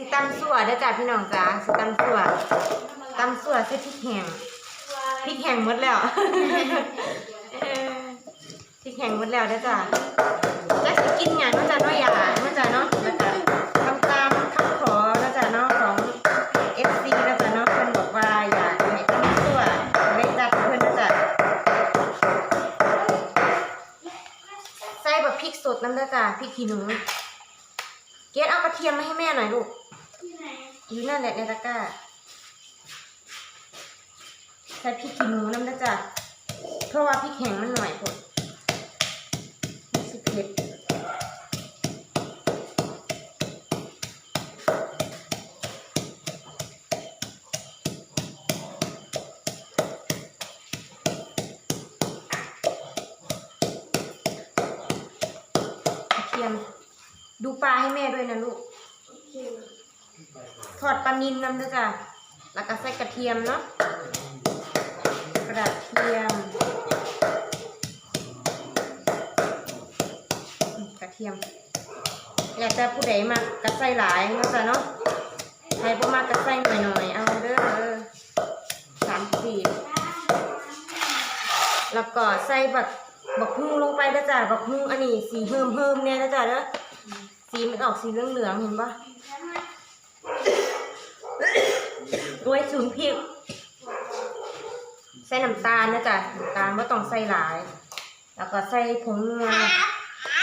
สิตำสั่วเด้อจ้ะพี่น้องจ้าสิตำสั่วตำสั่วใส่พริกแห้งพริกแห้งหมดแล้วเออพริกแห้งหมดแล้วเด้อจ้ะจะสิกินหยังเนาะจ้ะเนาะอยาเนาะจ้ะเนาะแล้วก็ทำตามคำขอเนาะจ้ะเนาะของ FC เนาะจ้ะเนาะเพิ่นบอกว่าอยากให้ตำสั่วไว้จัดเพิ่นเนาะจ้ะใส่แบบพริกสดน้ำเด้อจ้ะพริกขี้หนู เกดเอากระเทียมมาให้แม่หน่อยลูกอยู่นั่นแหละในตะกร้าใส่พริกขี้หนูน้ำนะจ๊ะเพราะว่าพริกแห้งมันหน่อยผมมันสิเผ็ดกระเทียม ดูปลาให้แม่ด้วยนะลูก ทอดปลานิลน้ำนะจ๊ะแล้วก็ใส่กระเทียมเนาะ กระเทียม กระเทียม อยากจะผู้ใดมากกระใส่หลายเนาะจ๊ะเนาะใครบ่มากกระใส่หน่อยๆ เอาเด้อสามขีดแล้วก็ใส่บักบักพึ่งลงไปนะจ๊ะบักพึ่งอันนี้สีเฮิมเฮิมเนี่ยนะจ๊ะเด้อ สีมันออกสีเหลืองๆเห็นปะด้วยสูงพริก ใส่น้ำตาลนะจ๊ะน้ำตาลไม่ต้องใส่หลาย แล้วก็ใส่ผงนัว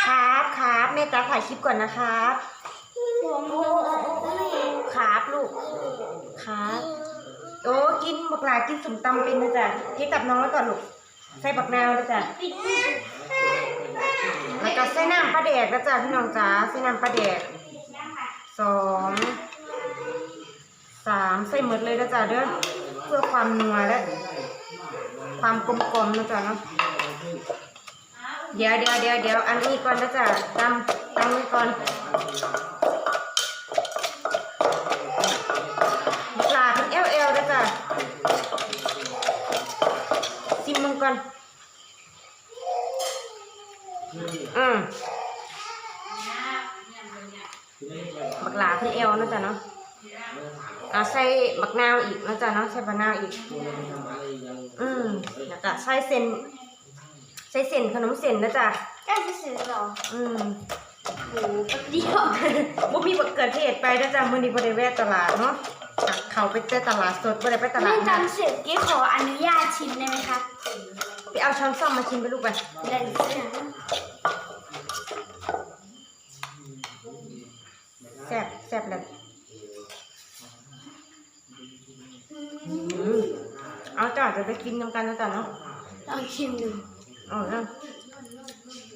ครับครับแม่จ๋าถ่ายคลิปก่อนนะครับครับลูกครับโอ้กินบักหลากินสมตำเป็นนะจ๊ะเก็บกับน้องไว้ก่อนลูก ใส่บักนาวนะจ๊ะ แล้วก็ใส่น้ำปลาแดกนะจ๊ะพี่น้องจ๋าใส่น้ำปลาแดกสองสามใส่หมดเลยนะจ๊ะเด้อเพื่อความนัวและความกลมกลมๆนะจ๊ะเนาะเดี๋ยวเดี๋ยวเดี๋ยวเดี๋ยวอันนี้ก่อนนะจ๊ะตำตำไว้ก่อนปลาเป็นเอลเอลนะจ๊ะชิมมึงก่อน อืมบักหลาเป็นเอลนะจ๊ะเนาะอ่าใส่บักนาวอีกนะจ๊ะเนาะใส่บักนาวอีก อืมแล้วก็ใส่เส้นใส่เส้นขนมเส้นนะจ๊ะใกล้จะเสร็จแล้วอืมโอ้โหแป๊บเดียวบ่มีบักเกิดเทศไปนะจ๊ะมื้อนี้บ่ได้แวะตลาดเนาะอะเข้าไปแต่ตลาดสดบ่ได้ไปตลาเล่ดนนัดจำเสร็จกี้ขออนุญาตชิมได้ไหมคะไปเอาช้อนส้อมมาชิมไปลูกไปได้เลย แซ่บแซ่บเลยอืมเอาจ้ะจะไปกินนำกันนะจ๊ะเนาะลองชิมดูเอาเนาะ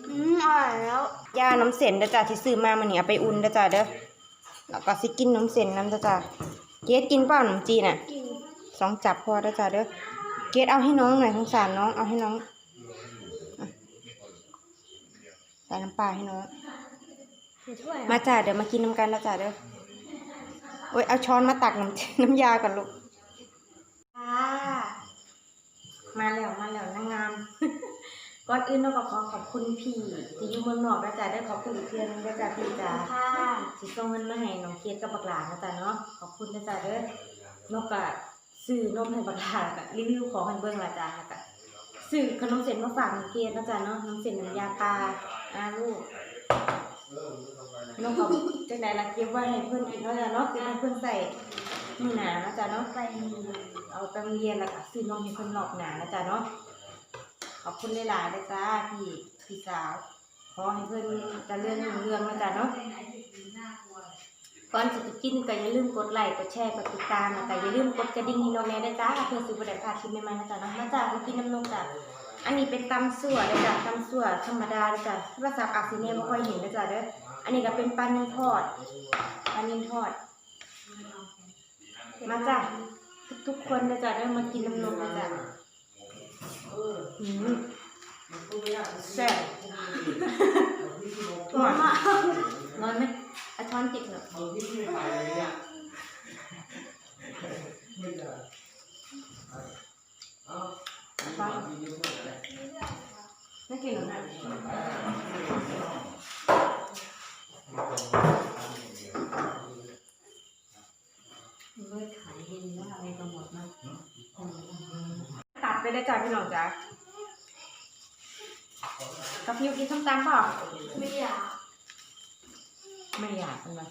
อืมอร่อยแล้วย่าน้ำเส้นเด้อจ้ะที่ซื้อมามันนี่เอาไปอุ่นเด้อจ้ะเด้อแล้วก็สิกินน้ำเส้นน้ำเด้อจ้ะเกดกินเปล่าขนมจีนอะกินสองจับพอเด้อจ้ะเด้อเกดเอาให้น้องหน่อยสงสารน้องเอาให้น้องอะใส่น้ำปลาให้น้องเดี๋ยวถ้วย มาจ้ะเดี๋ยวมากินน้ำกันแล้วจ้ะเด้อโอ้ยเอาช้อนมาตักน้ำน้ำยาก่อนลูกค่ะมาแล้วมาแล้วนางงาม ก่อนอื่นเราก็ขอขอบคุณพี่ที่อยู่เมืองนอกนะจ๊ะได้อขอบคุณอีกเทื่อนึงนะจ๊ะพี่จ๋าค่ะสิส่งเงินมาให้น้องเกียรติกับบักหลานะจ๊ะเนาะขอบคุณนะจ๊ะเด้อนกก็ซื้อนมให้บักหลาก็รีวิวของให้เบิ่งละจ้ะก็ซื้อขนมเส้นมาฝากน้องเกียรตินะจ๊ะเนาะน้ำเส้นน้ำยาปลาอาลูก น้องก็จังไดล่ะเก็บไว้ให้เพิ่นอีกเนาะจ้ะเนาะเก็บให้เพิ่อนใส่มื้อหน้านะจ๊ะเนาะไปเอาไปโรงเรียนแล้วก็ซื้อนมให้เพิ่นอบหนานะจ๊ะเนาะขอบคุณหลายๆนะจ๊ะพี่พี่สาวขอให้เพิ่อนจริญรุ่องเรื่องนะจ๊ะเนาะก่อนจะไปกินก็อย่าลืมกดไลค์กดแชร์กดติดตามแล้วก็อย่าลืมกดกระดิ่งให้น้องแน่ด้วยจ้าเพื่อสิบ่ได้พาดคลิปใหม่ๆนะจ๊ะเนาะมาจ้ามากินน้ำนมจ้ะ อันนี้เป็นตำสั่วเลยจ้ะตำสั่วธรรมดาเลยจ้ะโทรศัพท์อักซิเน่ไม่ค่อยเห็นนะจ๊ะเด้ออันนี้ก็เป็นปลานื้อทอดปลานื้อทอด มาจ้ะทุกๆคนนะจ๊ะเด้อมากินน้ำนมนะจ๊ะแซ่บหอมมากนอนไหมอาช้อนจิกเหรอไม่ ไม่กินหรอกนะเลยขายเห็นว่าอะไรก็หมดนะตัดไปได้จ้าพี่น้องจ้ะกระพี่กินส้มตำเปล่าไม่อยาก ไม่อยากเป็ไง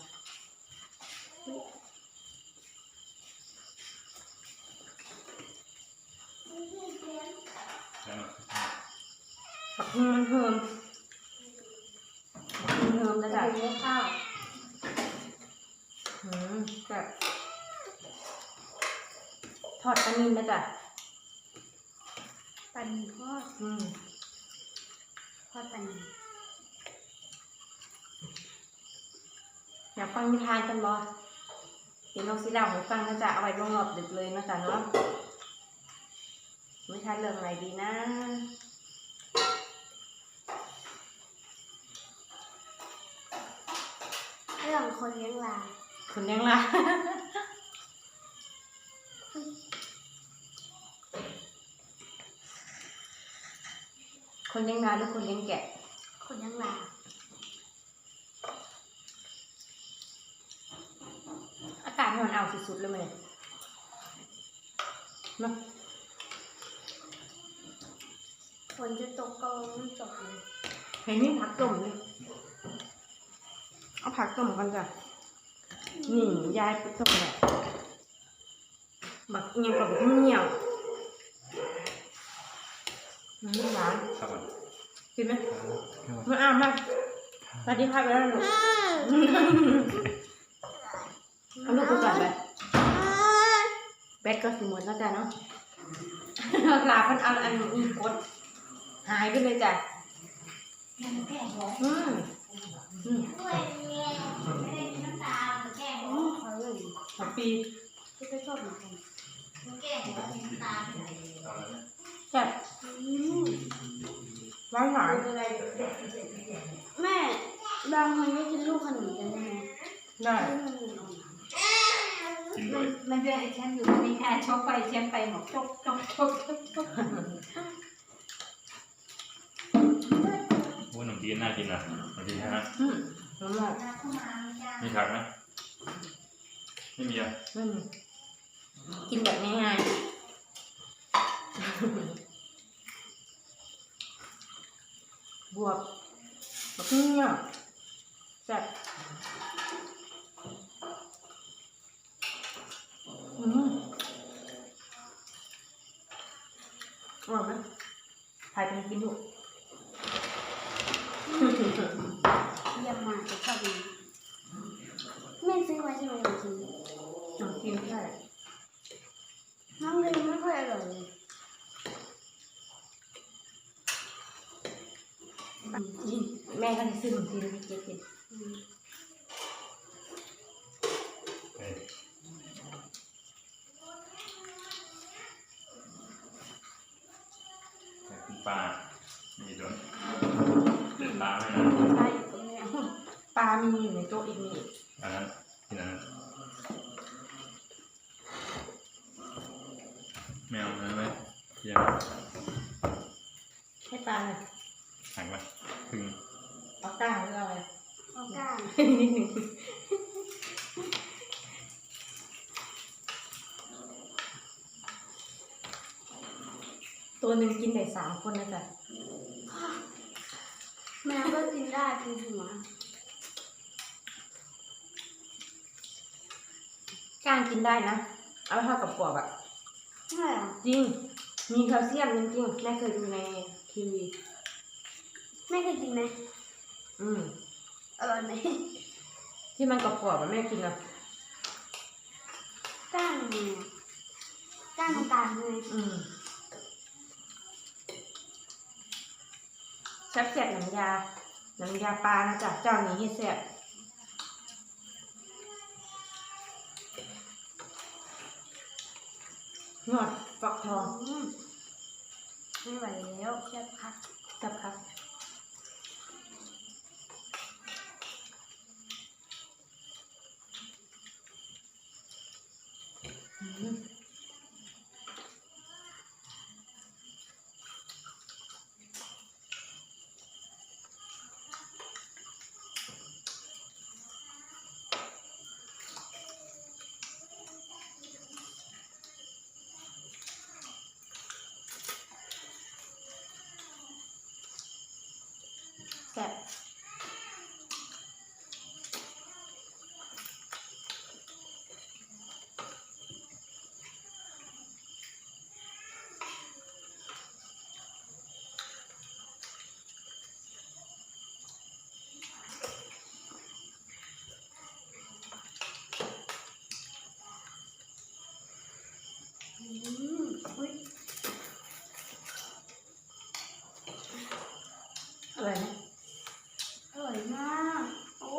ใช่ไหม ผักมันเพิ่มผักมันเพิ่มนะแต่จ๊ะเลี้ยงข้าวอืมแบบทอดปลานิลนะจ๊ะปันทอดอืมทอดปันอยากฟังนิทานกันบ่เห็นน้องสีดาวให้ฟังนะจ๊ะเอาไว้ลงรอบดึกเลยนะจ๊ะเนาะนิทานเรื่องอะไรดีนะ รื่องคนเลี้ยงลาคุณยังล่ะคนเลี้ยังงานหรือคนเลี้ยงแกะ คนเลี้ยงลาอากาศมันเอาสุดๆเลยมันเนาะฝนจะตกก็ไม่ตกเลยเห็นมีผักต้มเลย เอาผักต้มกันจ้ะนี่ยายไปต้มเนี่ยบักอิหยังกับบักเหนียวมันไม่หวานครับผมกินไหมมาอ้ามมาสวัสดีครับแล้วหนูเอาลูกกูก่อนไปแบตก็สิหมดแล้วจ้ะเนาะลาเพันเอาอันนี้กดหายไปเลยจ้ะอืม อืมอืมขอเลยหัวปีที่ก็ชอบเหมือนกันแซ่บอืมหวานหวานแม่บางคนไม่กินลูกขนมกันใช่ไหมได้ที่มันอ่อนกินด้มัวนยมันเรื่องไอ้แชมป์อยู่ในแอร์ชกไปแชมป์ไปหมดชกชกชกชก ใช่ไหมอืมน้ำหนักมีผักไหมไม่มีอะอืมกินแบบง่ายๆ บวกแบบนี้อะแซ่บอืมอร่อยไหมใครเป็นกินถูก เยี่ยมมากจะชอบดีแม่ซื้อไว้ใช่ไหมจริง น้องกินใช่ น้องเลยไม่ค่อยอร่อยเลย แม่ก็จะซื้อขนมจีนให้เจ๊กิน อืม เฮ้ยานปลามีด้วยเด็ดปลาไหมนะใช่ตรงเนี้ยปลามีอยู่ในโต๊ะอีกมีอีกอันนั้นที่นั้นแมวนั้นไหมเยี่ยมให้ปลาหน่อยหักไหมพึ่งเอาก้างหรือเอาอะไรเอาก้างนิดหนึ่ง ตัวหนึ่งกินได้สามคนนะจ๊ะแมวก็กินได้กินหัวก้างกินได้นะ เอาไปทอดกับกรอบอะใช่เหรอจริง มีแคลเซียมจริงๆแม่เคยดูในทีวีแม่เคยกินไหมอืมอร่อยไหมที่มันกรอบๆอะแม่กินอะก้างเนี่ยก้างต่างๆเลยอืม แซ่บแซ่บหนังยาหนังยาปลานะจ๊ะเจ้านี้ให้แซ่บยอดฟักทองไม่ไหวแล้วแซ่บคักแซ่บครับอืม อร่อยอร่อยมาก โอ้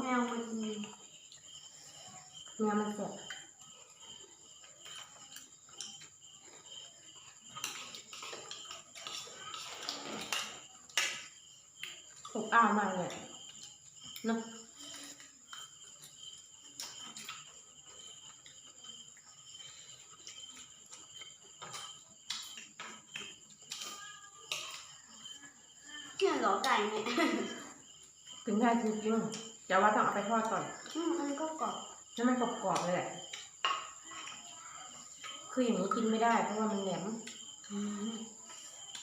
แมวมันแมวมันเสีย ไก่เนี่ยถึงได้จริงๆแต่ว่าต้องเอาไปทอดก่อนอืมมันก็กรอบให้มันกรอบๆเลยแหละ คืออย่างนี้กินไม่ได้ เพราะว่ามันแหลมอืม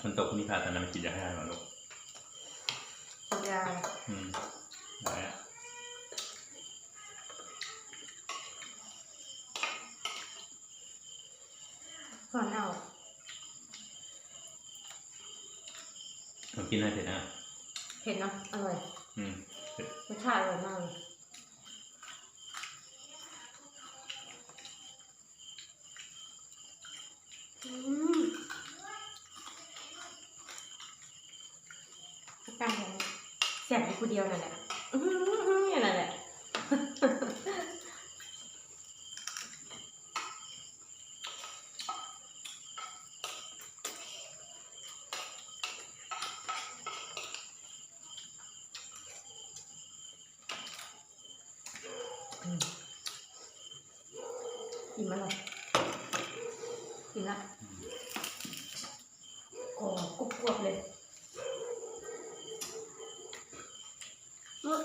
คนตกคนที่พาตอนนั้นมากินยาให้หรอลูกสัญญาอืมไหนอะก่อนเอาผมกินได้เสร็จนะ เผ็ดเนาะอร่อยอืมรสชาติอร่อยมากเลยอืมตั้งแข็งแสบอยู่คนเดียวนั่นแหละอื้อหือหืออย่างนั่นแหละ อืม กินมาเลยกินละกรอบกรุบกรอบเลยเมื่อ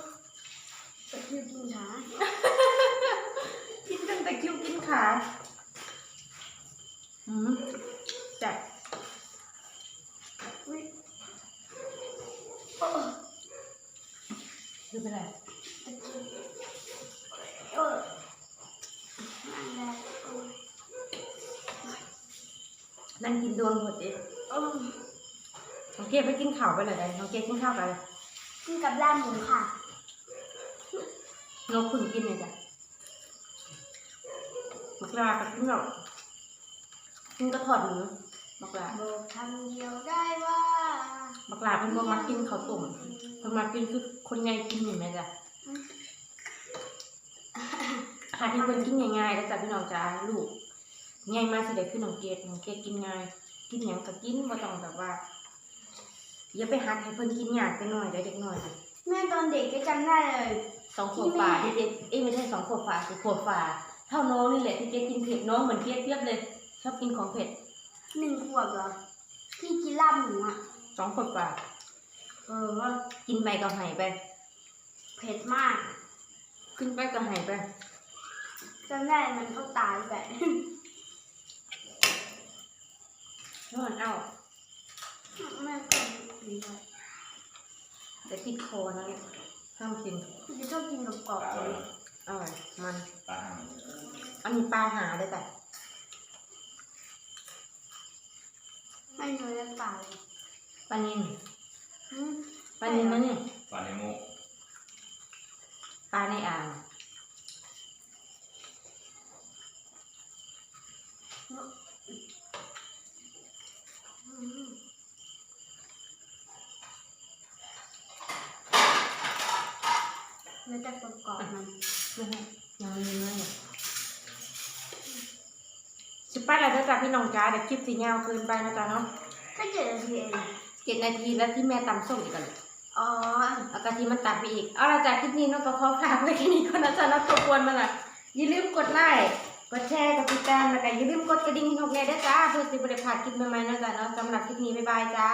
ตะคิวกินขากินตั้งแต่คิ้วกินขาอืมจัดอุ้ยโอ้ดูเป็นไร ตะคิวเอออะไรโอ้ย นั่งกินดวงหมดดิเออน้องเกดไปกินข้าวไปเลยได้น้องเกดกินข้าวไปเลยกินกับร้านหมูค่ะนกพึ่งกินเลยจ้ะบักลากับกินหรอกกินก็ถอดหมูบักลาบอกคำเดียวได้ว่าบักลาเพิ่นบ่มากินข้าวต้มเพิ่นมากินคือคนใหญ่กินนี่แม่จ้ะหาที่เพิ่นกินง่ายๆแล้วจ้ะพี่น้องจ้าลูกใหญ่มาสิได้คือน้องเกดน้องเกดกินง่าย กินหยังก็กินบ่ต้องแบบว่าอย่าไปหักให้เพิ่นกินยากไปหน่อยได้เด็กน้อยน่ะแม่ตอนเด็กก็จำได้เลย สองขวบฝาที่เจ๊เอ้ยไม่ใช่สองขวบฝาคือขวบฝาเท่าน้องนี่แหละที่เจ๊กินเผ็ดน้องเหมือนเจ๊เทียบเลย ชอบกินของเผ็ดหนึ่งขวบเหรอที่กินลาบหมูอะสองขวบฝาเออว่ากินไปก็หายไป เผ็ดมาก ขึ้นไปก็หายไปจำได้มันก็ตายแบบ นอนเอาแม่ก็ดีเลยแต่ติดคอนะเนี่ยห้ามกินจะชอบกินกับกรอบปลาๆเลยอร่อยมันปลาอันนี้ปลาหาเลยแต่ไม่เคยได้ปลาเลยปลานินอืมปลานินนะเนี่ยปลาเนโมปลาในอ่าง อืม แล้วจะประกอบมันนะฮะยังมีเนื้ออยู่สิบแปดแล้วจ้ะพี่น้องจ้าเดี๋ยวคลิปสียาวเกินไปนะจ๊ะเนาะก็เจ็ดนาทีเองเจ็ดนาทีแล้วที่แม่ตำส้มอีกกันอ๋อเอากะทิมันตัดไปอีก เอาละจากคลิปนี้น้องก็ขอฝากไว้แค่นี้ก่อนนะจ๊ะนะตัวกวนมาละอย่าลืมกดไลค์กดแชร์กดติดตามแล้วก็อย่าลืมกดกระดิ่งให้นกแน่ด้วยจ้าเพื่อสิบริพลาดคลิปใหม่ๆนะจ๊ะเนาะสำหรับคลิปนี้บ๊ายบายจ้า